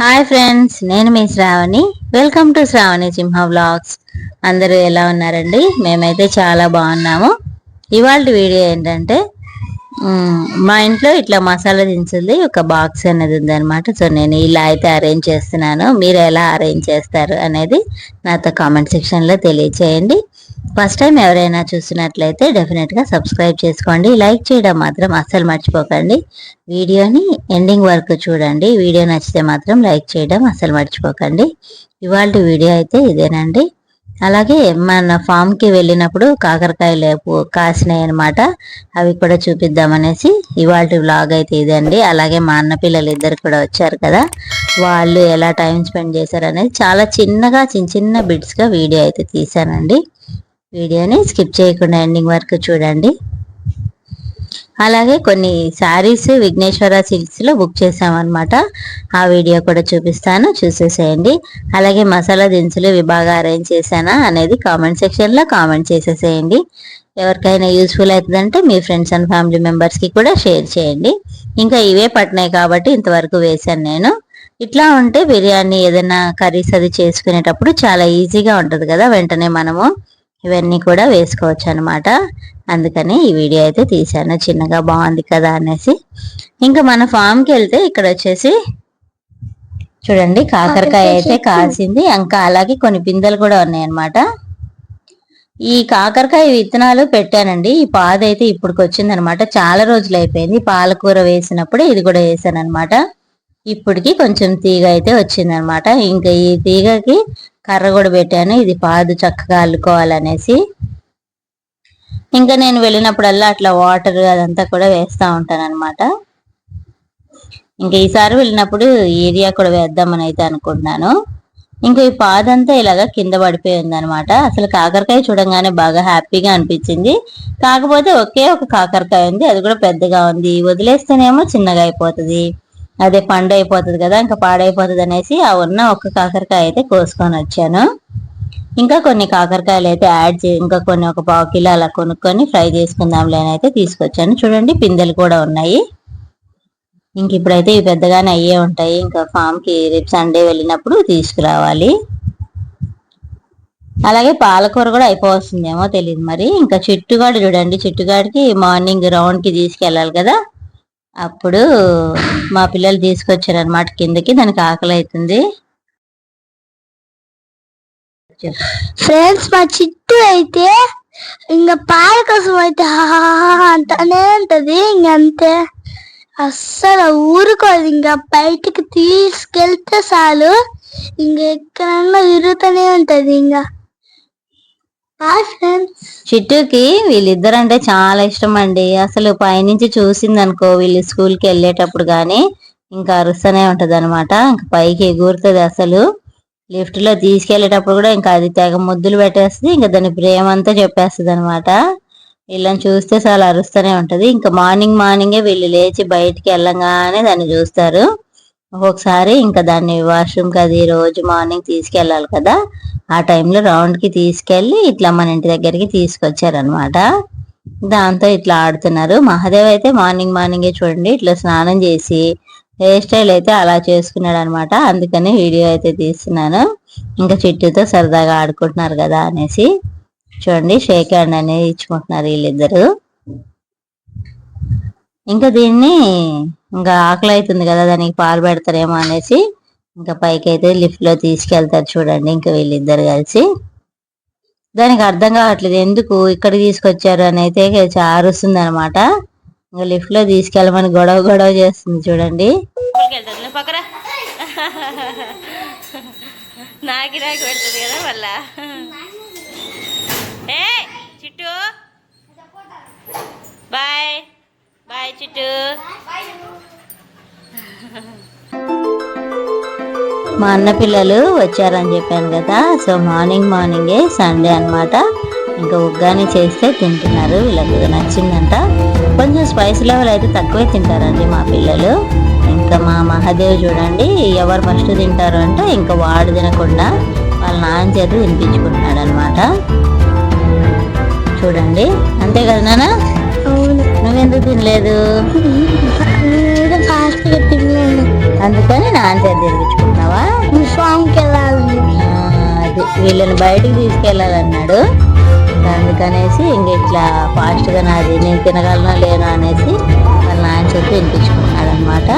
Hi friends నేను మీ Shravani. Welcome to Shravani Simha vlogs అందరూ ఎలా ఉన్నారండి? మేమైతే చాలా బాగున్నాము. ఇవాళ వీడియో ఏంటంటే మా ఇంట్లో ఇట్లా మసాలా దినుసులు ఒక బాక్స్ అనేది ఉందన్నమాట సో నేను ఇలా అయితే అరేంజ్ చేస్తున్నాను. మీరు ఎలా అరేంజ్ చేస్తారు అనేది నాతో కామెంట్ సెక్షన్లో తెలియచేయండి. ఫస్ట్ టైం ఎవరైనా చూసినట్లయితే డెఫినెట్గా సబ్స్క్రైబ్ చేసుకోండి. లైక్ చేయడం మాత్రం అస్సలు మర్చిపోకండి. వీడియోని ఎండింగ్ వరకు చూడండి. వీడియో నచ్చితే మాత్రం లైక్ చేయడం అస్సలు మర్చిపోకండి. ఇవాళ వీడియో అయితే ఇదేనండి. అలాగే మన ఫామ్కి వెళ్ళినప్పుడు కాకరకాయలు కాసినాయి అనమాట అవి కూడా చూపిద్దామనేసి ఇవాళ వ్లాగ్ అయితే ఇదండి. అలాగే మా అన్న పిల్లలు ఇద్దరు కూడా వచ్చారు కదా. వాళ్ళు ఎలా టైం స్పెండ్ చేశారు అనేది చాలా చిన్నగా చిన్న చిన్న బిట్స్గా వీడియో అయితే తీశానండి. వీడియోని స్కిప్ చేయకుండా ఎండింగ్ వరకు చూడండి. అలాగే కొన్ని శారీస్ విఘ్నేశ్వర సిల్క్స్లో బుక్ చేసామన్నమాట ఆ వీడియో కూడా చూపిస్తాను చూసేసేయండి. అలాగే మసాలా దినుసులు ఇవి అరేంజ్ చేశానా అనేది కామెంట్ సెక్షన్లో కామెంట్ చేసేసేయండి. ఎవరికైనా యూస్ఫుల్ అవుతుందంటే మీ ఫ్రెండ్స్ అండ్ ఫ్యామిలీ మెంబర్స్కి కూడా షేర్ చేయండి. ఇంకా ఇవే పట్టినాయి కాబట్టి ఇంతవరకు వేశాను నేను. ఇట్లా ఉంటే బిర్యానీ ఏదైనా కర్రీస్ అది చేసుకునేటప్పుడు చాలా ఈజీగా ఉంటుంది కదా వెంటనే మనము. ఇవన్నీ కూడా వేసుకోవచ్చు అనమాట అందుకని ఈ వీడియో అయితే తీశాను. చిన్నగా బాగుంది కదా అనేసి. ఇంకా మన ఫామ్కి వెళ్తే ఇక్కడ వచ్చేసి చూడండి కాకరకాయ అయితే కాసింది. ఇంకా అలాగే కొన్ని పిందెలు కూడా ఉన్నాయి అన్నమాట ఈ కాకరకాయ విత్తనాలు పెట్టానండి. ఈ పాద అయితే ఇప్పటికి వచ్చింది అనమాట చాలా రోజులు అయిపోయింది. పాలకూర వేసినప్పుడు ఇది కూడా వేసాను అనమాట ఇప్పటికి కొంచెం తీగ అయితే వచ్చింది అనమాట ఇంకా ఈ తీగకి కర్ర కూడా పెట్టాను. ఇది పాదు చక్కగా అల్లుకోవాలనేసి. ఇంకా నేను వెళ్ళినప్పుడల్లా అట్లా వాటర్ అదంతా కూడా వేస్తూ ఉంటాను అనమాట ఇంకా ఈసారి వెళ్ళినప్పుడు ఏరియా కూడా వేద్దామని అయితే అనుకుంటున్నాను. ఇంకా ఈ పాదంతా ఇలాగా కింద పడిపోయింది అనమాట అసలు కాకరకాయ చూడంగానే బాగా హ్యాపీగా అనిపించింది. కాకపోతే ఒకే ఒక కాకరకాయ ఉంది. అది కూడా పెద్దగా ఉంది. వదిలేస్తేనేమో చిన్నగా అయిపోతుంది. అదే పండు అయిపోతుంది కదా ఇంకా పాడైపోతుంది అనేసి ఆ ఉన్న ఒక కాకరకాయ అయితే కోసుకొని వచ్చాను. ఇంకా కొన్ని కాకరకాయలు అయితే యాడ్ చే ఇంకా కొన్ని ఒక పావు కిలో అలా కొనుక్కొని ఫ్రై చేసుకుందాంలే అని అయితే తీసుకొచ్చాను. చూడండి పిందెలు కూడా ఉన్నాయి. ఇంక ఇప్పుడైతే ఇవి పెద్దగానే అయ్యే ఉంటాయి. ఇంకా ఫామ్కి రేపు సండే వెళ్ళినప్పుడు తీసుకురావాలి. అలాగే పాలకూర కూడా అయిపోవస్తుందేమో తెలియదు మరి. ఇంకా చిట్టుగాడు చూడండి చిట్టుగాడికి మార్నింగ్ రౌండ్కి తీసుకెళ్ళాలి కదా. అప్పుడు మా పిల్లలు తీసుకొచ్చారు అనమాట కిందకి దానికి ఆకలి అవుతుంది ఫ్రెండ్స్ మా చిట్టు అయితే ఇంకా పాల కోసం అయితే అంటనే ఉంటది. ఇంకంతే అస్సలు ఊరుకోదు. ఇంకా బయటికి తీసుకెళ్తే చాలు. ఇంక ఎక్కడన్నా తిరుగుతూనే ఉంటది. ఇంకా చిట్టుకి వీళ్ళిద్దరంటే చాలా ఇష్టం అండి అసలు పైనుంచి చూసింది అనుకో వీళ్ళు స్కూల్కి వెళ్ళేటప్పుడు కానీ ఇంకా అరుస్తూనే ఉంటది అనమాట ఇంకా పైకి ఎగురుతుంది అసలు. లిఫ్ట్లో తీసుకెళ్ళేటప్పుడు కూడా ఇంకా అది తెగ ముద్దులు పెట్టేస్తుంది ఇంకా దాని ప్రేమ అంతా చెప్పేస్తుంది అనమాట వీళ్ళని చూస్తే చాలా అరుస్తూనే ఉంటది. ఇంకా మార్నింగ్ మార్నింగే వీళ్ళు లేచి బయటికి వెళ్ళంగానే దాన్ని చూస్తారు. ఒక్కొక్కసారి ఇంకా దాన్ని వాష్రూమ్కి అది రోజు మార్నింగ్ తీసుకెళ్ళాలి కదా. ఆ టైంలో రౌండ్కి ఇట్లా మన ఇంటి దగ్గరికి తీసుకొచ్చారనమాట దాంతో ఇట్లా ఆడుతున్నారు. మహాదేవ్ అయితే మార్నింగ్ మార్నింగే చూడండి. ఇట్లా స్నానం చేసి హెయిర్ స్టైల్ అయితే అలా చేసుకున్నాడు అనమాట అందుకని వీడియో అయితే తీస్తున్నాను. ఇంకా చిట్టుతో సరదాగా ఆడుకుంటున్నారు కదా అనేసి. చూడండి షేక్ హ్యాండ్ అనేది ఇచ్చుకుంటున్నారు వీళ్ళిద్దరు. ఇంకా దీన్ని ఇంకా ఆకలి అవుతుంది కదా దానికి పాలు పెడతారేమో అనేసి ఇంకా పైకి అయితే లిఫ్ట్లో తీసుకెళ్తారు చూడండి ఇంకా వీళ్ళిద్దరు కలిసి. దానికి అర్థం కావట్లేదు ఎందుకు ఇక్కడ తీసుకొచ్చారు అని అయితే చారుస్తుంది అనమాట ఇంకా లిఫ్ట్లో తీసుకెళ్ళమని గొడవ గొడవ చేస్తుంది చూడండి. నాకి పెడుతుంది కదా మళ్ళా. ఏ చిట్టు. బాయ్. బాయ్ చిట్టు మా అన్న పిల్లలు వచ్చారని చెప్పాను కదా సో మార్నింగ్ మార్నింగే సండే అన్నమాట. ఇంకా ఉగ్గాని చేస్తే తింటున్నారు వీళ్ళకి నచ్చిందంట. కొంచెం స్పైస్ లెవెల్ అయితే తక్కువే తింటారండి మా పిల్లలు. ఇంకా మా మహాదేవ్ చూడండి ఎవరు ఫస్ట్ తింటారు అంటే ఇంకా వాడు తినకుండా వాళ్ళ నాన్న చేత తినిపించుకుంటున్నాడు అనమాట చూడండి అంతే కదా నాన్న? నువ్వెందుకు తినలేదు? ఫాస్ట్గా తిన్నాను. అందుకని నాన్న చేత తినిపించుకుంటున్నావా ఫామ్కి వెళ్ళాలి అది వీళ్ళని బయటికి తీసుకెళ్ళాలన్నాడు. అందుకనేసి ఇంక ఇట్లా ఫాస్ట్గా నాది నేను తినగలనా లేనా అనేసి వాళ్ళ నాన్న చెప్పి వినిపించుకున్నాడు అనమాట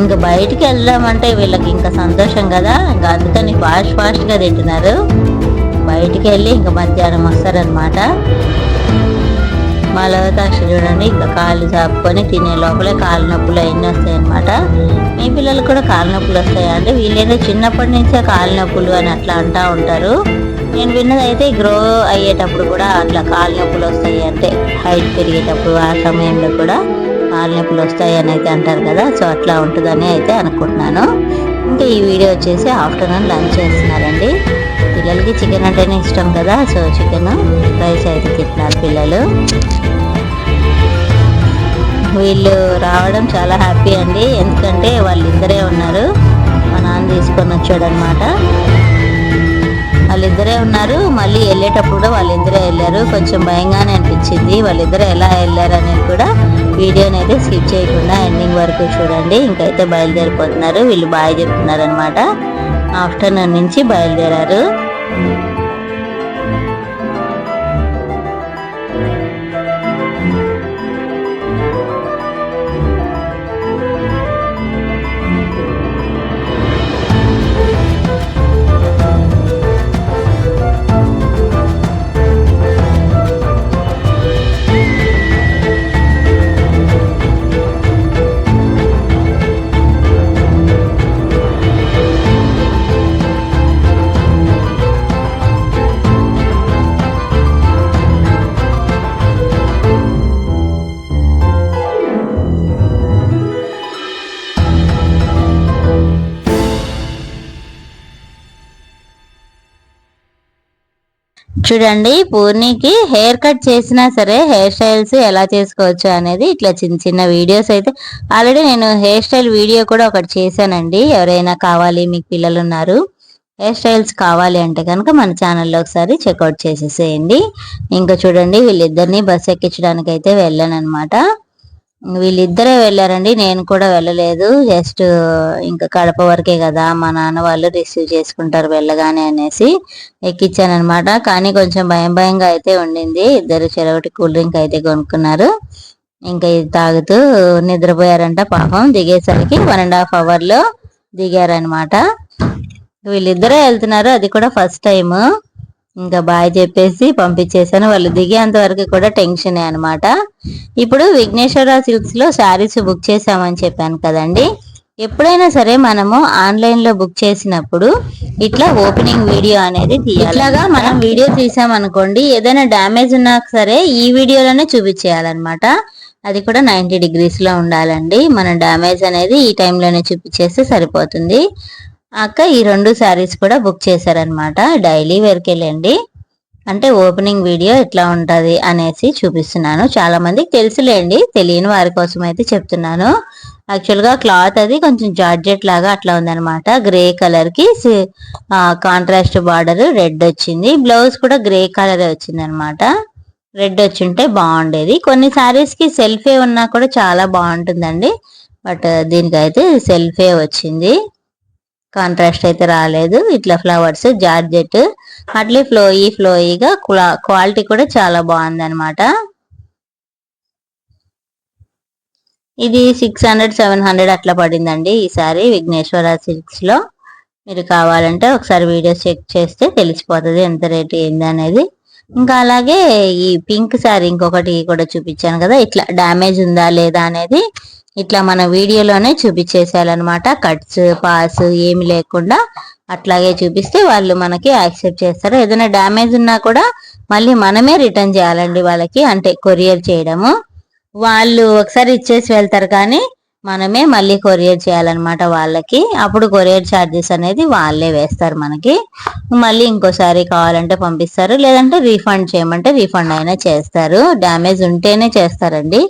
ఇంకా బయటికి వెళ్దామంటే వీళ్ళకి ఇంకా సంతోషం కదా. ఇంకా అందుకని ఫాస్ట్ ఫాస్ట్గా తింటున్నారు. బయటికి వెళ్ళి ఇంకా మధ్యాహ్నం వస్తారనమాట మా లవతాక్ష చూడండి ఇంకా కాళ్ళు చాపుకొని తినే లోపలే కాళ్ళ నొప్పులు అవన్నీ వస్తాయి అనమాట మీ పిల్లలు కూడా కాళ్ళ నొప్పులు వస్తాయి అంటే వీళ్ళేదో చిన్నప్పటి నుంచే కాళ్ళ నొప్పులు అని అట్లా అంటూ ఉంటారు నేను విన్నదైతే గ్రో అయ్యేటప్పుడు కూడా అట్లా కాళ్ళ నొప్పులు వస్తాయి అంటే హైట్ పెరిగేటప్పుడు ఆ సమయంలో కూడా కాళ్ళ నొప్పులు వస్తాయి అని అయితే అంటారు కదా సో అట్లా ఉంటుందని అయితే అనుకుంటున్నాను ఇంకా ఈ వీడియో వచ్చేసి ఆఫ్టర్నూన్ లంచ్ చేస్తున్నారండి పిల్లలకి చికెన్ అంటేనే ఇష్టం కదా సో చికెన్ రైస్ అయితే తింటున్నారు పిల్లలు వీళ్ళు రావడం చాలా హ్యాపీ అండి. ఎందుకంటే వాళ్ళిద్దరే ఉన్నారు. మా నాన్న తీసుకొని వచ్చాడు అనమాట వాళ్ళిద్దరే ఉన్నారు. మళ్ళీ వెళ్ళేటప్పుడు కూడా వాళ్ళిద్దరే వెళ్ళారు. కొంచెం భయంగానే అనిపించింది. వాళ్ళిద్దరే ఎలా వెళ్ళారు అనేది కూడా వీడియోని అయితే స్కిప్ చేయకుండా ఎండింగ్ వరకు చూడండి. ఇంకైతే బయలుదేరిపోతున్నారు. వీళ్ళు బాయ్ చెప్తున్నారు అనమాట ఆఫ్టర్నూన్ నుంచి బయలుదేరారు. చూడండి పూర్ణికి హెయిర్ కట్ చేసినా సరే హెయిర్ స్టైల్స్ ఎలా చేసుకోవచ్చు అనేది ఇట్లా చిన్న చిన్న వీడియోస్ అయితే. ఆల్రెడీ నేను హెయిర్ స్టైల్ వీడియో కూడా ఒకటి చేశానండి. ఎవరైనా కావాలి మీకు పిల్లలు ఉన్నారు హెయిర్ స్టైల్స్ కావాలి అంటే కనుక మన ఛానల్లో ఒకసారి చెక్అవుట్ చేసేసేయండి. ఇంకా చూడండి వీళ్ళిద్దరిని బస్ ఎక్కించడానికి అయితే వెళ్ళాను అనమాట వీళ్ళిద్దరే వెళ్ళారండి. నేను కూడా వెళ్ళలేదు. జస్ట్ ఇంకా కడప వరకే కదా. మా నాన్న వాళ్ళు రిసీవ్ చేసుకుంటారు వెళ్ళగానే అనేసి ఎక్కించాను అనమాట కానీ కొంచెం భయం భయంగా అయితే ఉండింది. ఇద్దరు చెరవటి కూల్ డ్రింక్ అయితే కొనుక్కున్నారు. ఇంకా ఇది తాగుతూ నిద్రపోయారంట పాపం. దిగేసరికి వన్ అండ్ హాఫ్ అవర్లో దిగారనమాట వీళ్ళిద్దరే వెళ్తున్నారు. అది కూడా ఫస్ట్ టైము. ఇంకా బాయ్ చెప్పేసి పంపించేసాను వాళ్ళు దిగేంత వరకు కూడా టెన్షనే అనమాట ఇప్పుడు విఘ్నేశ్వర సిల్క్స్లో శారీస్ బుక్ చేసామని చెప్పాను కదండి. ఎప్పుడైనా సరే మనము ఆన్లైన్లో బుక్ చేసినప్పుడు ఇట్లా ఓపెనింగ్ వీడియో అనేది తీయాలి. ఇట్లాగా మనం వీడియో తీసామనుకోండి ఏదైనా డ్యామేజ్ ఉన్నా సరే ఈ వీడియోలోనే చూపించేయాలన్నమాట. అది కూడా నైన్టీ డిగ్రీస్లో ఉండాలండి. మన డ్యామేజ్ అనేది ఈ టైంలోనే చూపించేస్తే సరిపోతుంది. అక్క ఈ రెండు శారీస్ కూడా బుక్ చేశారనమాట డైలీ వేర్కి వెళ్ళండి. అంటే ఓపెనింగ్ వీడియో ఎట్లా ఉంటుంది అనేసి చూపిస్తున్నాను. చాలా మందికి తెలుసులేండి. తెలియని వారి కోసం అయితే చెప్తున్నాను. యాక్చువల్గా క్లాత్ అది కొంచెం జార్జెట్ లాగా అట్లా ఉందన్నమాట. గ్రే కలర్కి కాంట్రాస్ట్ బార్డర్ రెడ్ వచ్చింది. బ్లౌజ్ కూడా గ్రే కలర్ వచ్చింది అనమాట రెడ్ వచ్చింటే బాగుండేది. కొన్ని శారీస్కి సెల్ఫే ఉన్నా కూడా చాలా బాగుంటుందండి. బట్ దీనికైతే సెల్ఫే వచ్చింది. కాంట్రాస్ట్ అయితే రాలేదు. ఇట్లా ఫ్లవర్స్ జార్జెట్ అట్లే ఫ్లోయీ ఫ్లోయీగా క్వాలిటీ కూడా చాలా బాగుంది అనమాట ఇది సిక్స్ హండ్రెడ్ సెవెన్ హండ్రెడ్ అట్లా పడిందండి ఈసారి విఘ్నేశ్వర సిల్క్స్లో మీరు కావాలంటే ఒకసారి వీడియోస్ చెక్ చేస్తే తెలిసిపోతుంది ఎంత రేటు ఏంది అనేది ఇంకా అలాగే ఈ పింక్ శారీ ఇంకొకటి కూడా చూపించాను కదా ఇట్లా డ్యామేజ్ ఉందా లేదా అనేది ఇట్లా మన వీడియోలోనే చూపించేసేయాలన్నమాట కట్స్ పాస్ ఏమి లేకుండా అట్లాగే చూపిస్తే వాళ్ళు మనకి యాక్సెప్ట్ చేస్తారు. ఏదైనా డ్యామేజ్ ఉన్నా కూడా మళ్ళీ మనమే రిటర్న్ చేయాలండి వాళ్ళకి అంటే కొరియర్ చేయడము. వాళ్ళు ఒకసారి ఇచ్చేసి వెళ్తారు కానీ మనమే మళ్ళీ కొరియర్ చేయాలన్నమాట వాళ్ళకి. అప్పుడు కొరియర్ ఛార్జెస్ అనేది వాళ్ళే వేస్తారు మనకి. మళ్ళీ ఇంకోసారి కావాలంటే పంపిస్తారు. లేదంటే రీఫండ్ చేయమంటే రీఫండ్ అయినా చేస్తారు. డ్యామేజ్ ఉంటేనే చేస్తారండి.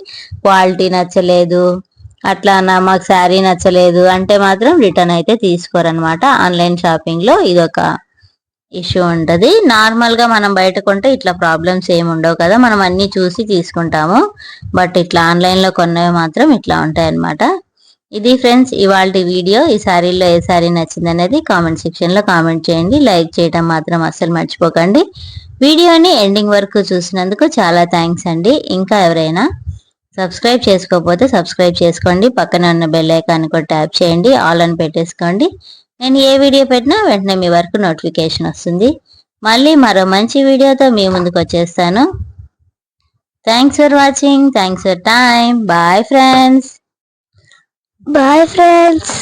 క్వాలిటీ నచ్చలేదు అట్లానా మాకు శారీ నచ్చలేదు అంటే మాత్రం రిటర్న్ అయితే తీసుకోరనమాట ఆన్లైన్ షాపింగ్లో ఇదొక ఇష్యూ ఉంటది. నార్మల్గా మనం బయట కొంటే ఇట్లా ప్రాబ్లమ్స్ ఏమి ఉండవు కదా. మనం అన్ని చూసి తీసుకుంటాము. బట్ ఇట్లా ఆన్లైన్లో కొన్నవి మాత్రం ఇట్లా ఉంటాయి అన్నమాట. ఇది ఫ్రెండ్స్ ఇవాళ వీడియో ఈ సారీలో ఏ సారీ నచ్చింది అనేది కామెంట్ సెక్షన్లో కామెంట్ చేయండి. లైక్ చేయడం మాత్రం అస్సలు మర్చిపోకండి. వీడియోని ఎండింగ్ వరకు చూసినందుకు చాలా థ్యాంక్స్ అండి. ఇంకా ఎవరైనా సబ్స్క్రైబ్ చేసుకోకపోతే సబ్స్క్రైబ్ చేసుకోండి. పక్కన ఉన్న బెల్ ఐకాన్ కూడా ట్యాప్ చేయండి. ఆల్ అని పెట్టేసుకోండి. నేను ఏ వీడియో పెట్టినా వెంటనే మీ వరకు నోటిఫికేషన్ వస్తుంది. మళ్ళీ మరో మంచి వీడియోతో మీ ముందుకు వచ్చేస్తాను. Thanks for watching thanks for time bye friends bye friends